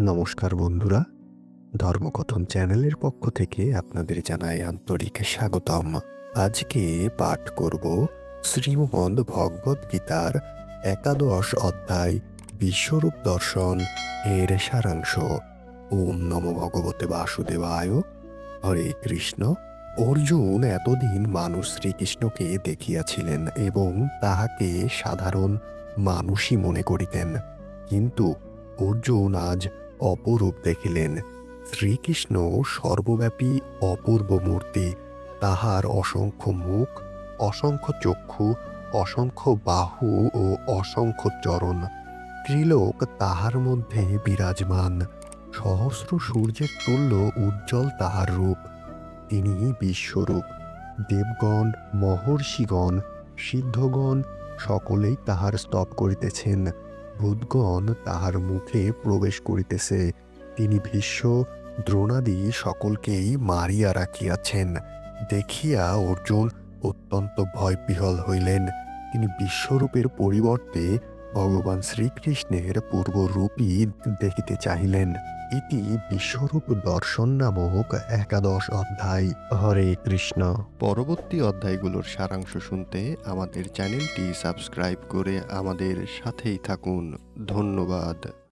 নমস্কার বন্ধুরা, ধর্মকথন চ্যানেলের পক্ষ থেকে আপনাদের জানাই আন্তরিক স্বাগতম। আজকে পাঠ করব শ্রীমদ ভগবদ গীতার একাদশ অধ্যায়, বিশ্বরূপ দর্শন এর সারাংশ। ওম নম ভগবতে বাসুদেবায়। হরে কৃষ্ণ। অর্জুন এতদিন মানুষ শ্রীকৃষ্ণকে দেখিয়াছিলেন এবং তাহাকে সাধারণ মানুষই মনে করিতেন। কিন্তু অর্জুন আজ অপরূপ দেখিলেন। শ্রীকৃষ্ণ সর্বব্যাপী অপূর্ব মূর্তি, তাহার অসংখ্য মুখ, অসংখ্য চক্ষু, অসংখ্য বাহু ও অসংখ্য চরণ। ত্রিলোক তাহার মধ্যে বিরাজমান। সহস্র সূর্যের তুল্য উজ্জ্বল তাহার রূপ। তিনি বিশ্বরূপ। দেবগণ, মহর্ষিগণ, সিদ্ধগণ সকলেই তাহার স্তব করিতেছেন। ভূতগণ তাহার মুখে প্রবেশ করিতেছে। তিনি ভীষ্ম দ্রোণাদি সকলকেই মারিয়া রাখিয়াছেন। দেখিয়া অর্জুন অত্যন্ত ভয় ভয়বিহল হইলেন। তিনি বিশ্বরূপের পরিবর্তে ভগবান শ্রীকৃষ্ণের পূর্বরূপই দেখিতে চাহিলেন। এটি বিশ্বরূপ দর্শন নামক একাদশ অধ্যায়। হরে কৃষ্ণ। পরবর্তী অধ্যায়গুলোর সারাংশ শুনতে আমাদের চ্যানেলটি সাবস্ক্রাইব করে আমাদের সাথেই থাকুন। ধন্যবাদ।